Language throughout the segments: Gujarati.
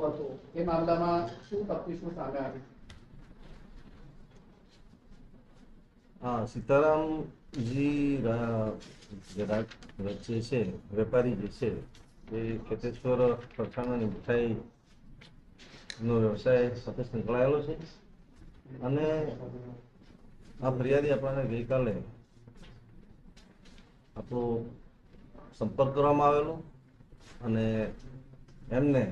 હતો એ મામલામાં શું તફતીશનું સામે આવ્યું હા, સીતારામજી જે છે, વેપારી જે છે, એ ખેતેશ્વર ફરસાણાની મીઠાઈ નો વ્યવસાય સાથે સંકળાયેલો છે. અને આ ફરિયાદી આપણને ગઈકાલે આપણો સંપર્ક કરવામાં આવેલો અને એમને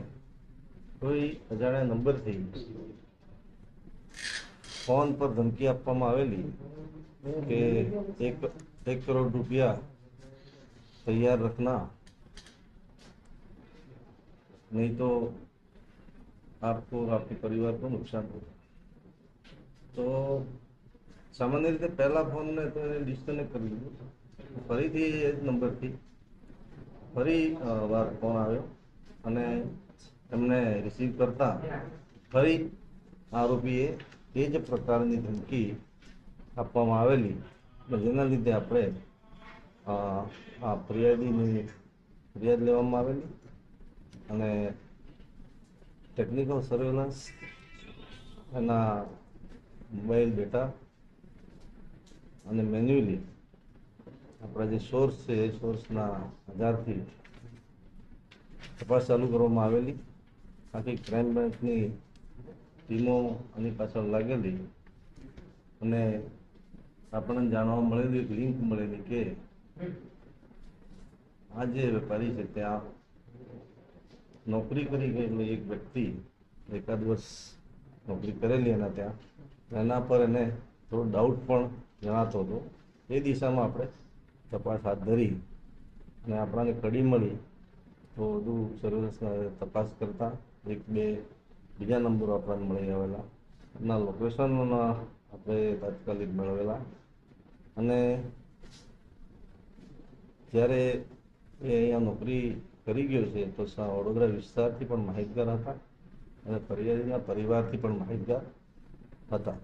કોઈ અજાણ્યા નંબરથી ફોન પર ધમકી આપવામાં આવેલી કે એક એક કરોડ રૂપિયા તૈયાર રખના. નહીં તો આપકો और आपके परिवार નુકસાન होगा તો સામાન્ય રીતે પહેલા ફોનને તો એને ડિસ્કનેક્ટ કરી દીધું ફરીથી એ જ નંબરથી ફરી વાર ફોન આવ્યો અને એમને રિસીવ કરતા ફરી આરોપીએ એ જ પ્રકારની ધમકી આપવામાં આવેલી. જેના લીધે આપણે આ ફરિયાદીની ફરિયાદ લેવામાં આવેલી અને ટેકનિકલ સર્વેલન્સ એના મોબાઈલ ડેટા અને મેન્યુઅલી આપણા જે સોર્સ છે એ સોર્સના આધારથી તપાસ ચાલુ કરવામાં આવેલી. આખી ક્રાઇમ બ્રાન્ચની ટીમો આની પાછળ લાગેલી અને આપણને જાણવા મળેલી એક લિંક મળેલી કે આ જે વેપારી છે ત્યાં નોકરી કરી ગયેલો એક વ્યક્તિ એકાદ વર્ષ નોકરી કરેલી એના ત્યાં. એના પર એને થોડો ડાઉટ પણ જણાતો હતો. એ દિશામાં આપણે તપાસ હાથ ધરી અને આપણાને કડી મળી તો વધુ સર્વેલન્સના તપાસ કરતા એક બે બીજા નંબરો આપણને મળી આવેલા એમના લોકેશન આપણે તાત્કાલિક મેળવેલા. અને જ્યારે એ અહીંયા નોકરી કરી ગયો છે, તો વડોદરા વિસ્તારથી પણ માહિતગાર હતા અને ફરિયાદીના પરિવારથી પણ માહિતગાર હતા.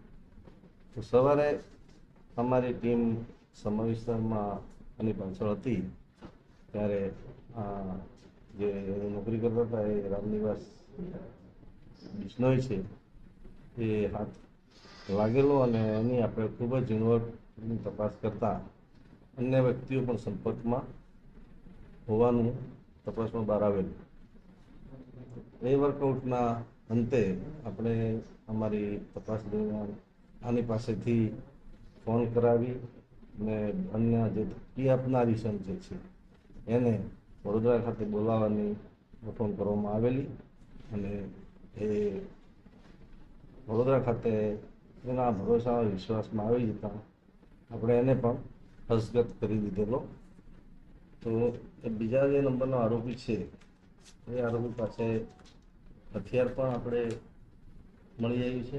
તો સવારે અમારી ટીમ સમા વિસ્તારમાં એની પાછળ હતી. ત્યારે જે નોકરી કરતા હતા એ રામનિવાસ બિશ્નોય છે. એ હાથ લાગેલો અને એની આપણે ખૂબ જ ઝીણવટની તપાસ કરતા અન્ય વ્યક્તિઓ પણ સંપર્કમાં હોવાનું તપાસમાં બહાર આવેલું. એ વર્કઆઉટના અંતે આપણે અમારી તપાસ દરમિયાન આની પાસેથી ફોન કરાવી અને અન્ય જે ધમકી આપનારી સંજે છે એને વડોદરા ખાતે બોલાવવાની ગોઠવણ કરવામાં આવેલી અને એ વડોદરા ખાતે એના ભરોસા વિશ્વાસમાં આવી જતા આપણે એને પણ હસ્તગત કરી દીધેલો. તો એ બીજા જે નંબરનો આરોપી છે, એ આરોપી પાસે હથિયાર પણ આપણે મળી આવ્યું છે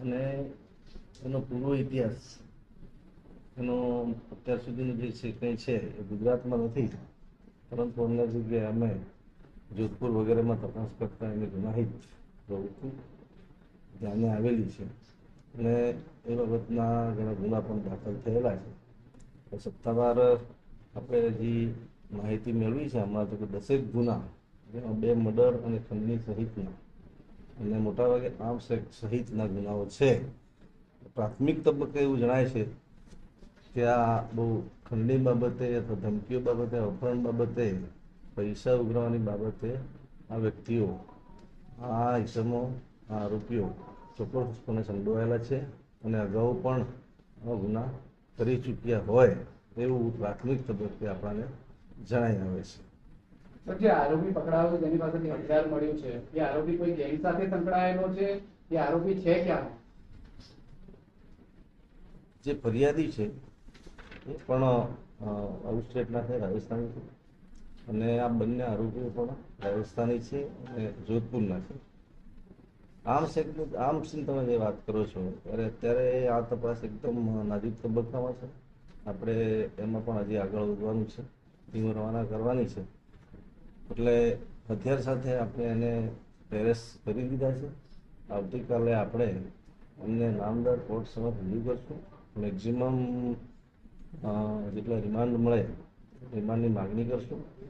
અને એનો પૂરો ઇતિહાસ, એનો અત્યાર સુધીનો જે છે, કંઈ છે એ ગુજરાતમાં નથી. પરંતુ અન્ય જગ્યાએ અમે જોધપુર વગેરેમાં તપાસ કરતા એની ગુનાહિત પ્રવૃત્તિ ધ્યાને આવેલી છે. અને એ બાબતના ઘણા ગુના પણ દાખલ થયેલા છે. સત્તાવાર આપણે જે માહિતી મેળવી છે હમણાં તો કે દસેક ગુના, જેમાં બે મર્ડર અને ખંડની સહિતના. અને મોટાભાગે આર્મ્સ એક્ટ સહિતના ગુનાઓ છે. પ્રાથમિક તબક્કે એવું જણાય છે કે આ બહુ ખંડી બાબતે અથવા ધમકીઓ બાબતે અપહરણ બાબતે પૈસા ઉઘરાવવાની બાબતે આ વ્યક્તિઓ આ ઇસમો આ આરોપીઓ ચોક્કસપણે સંડોવાયેલા છે અને અગાઉ પણ ગુના કરી ચૂક્યા હોય એવું પ્રાથમિક તબક્કે આપણને જણાઈ આવે છે. સર જે આરોપી પકડાયો જેની પાસેથી હથિયાર મળ્યું છે એ આરોપી કોઈ ગેંગ સાથે સંકળાયેલો છે? એ આરોપી છે ક્યાં? જે ફરિયાદી છે એ પણ આઉટ સ્ટેટના છે રાજસ્થાની છે અને આ બંને આરોપીઓ પણ રાજસ્થાની છે અને જોધપુરના છે. આમ સેકની આમ સિંહ તમે જે વાત કરો છો, ત્યારે અત્યારે આ તપાસ એકદમ નાજુક તબક્કામાં છે. આપણે એમાં પણ હજી આગળ વધવાનું છે ટીમો રવાના કરવાની છે. એટલે હથિયાર સાથે આપણે એને પેરેસ કરી દીધા છે. આવતીકાલે આપણે એમને નામદાર કોર્ટ સમક્ષ રજૂ કરશું. મેક્ઝિમમ જેટલા રિમાન્ડ મળે. રિમાન્ડની માગણી કરશું?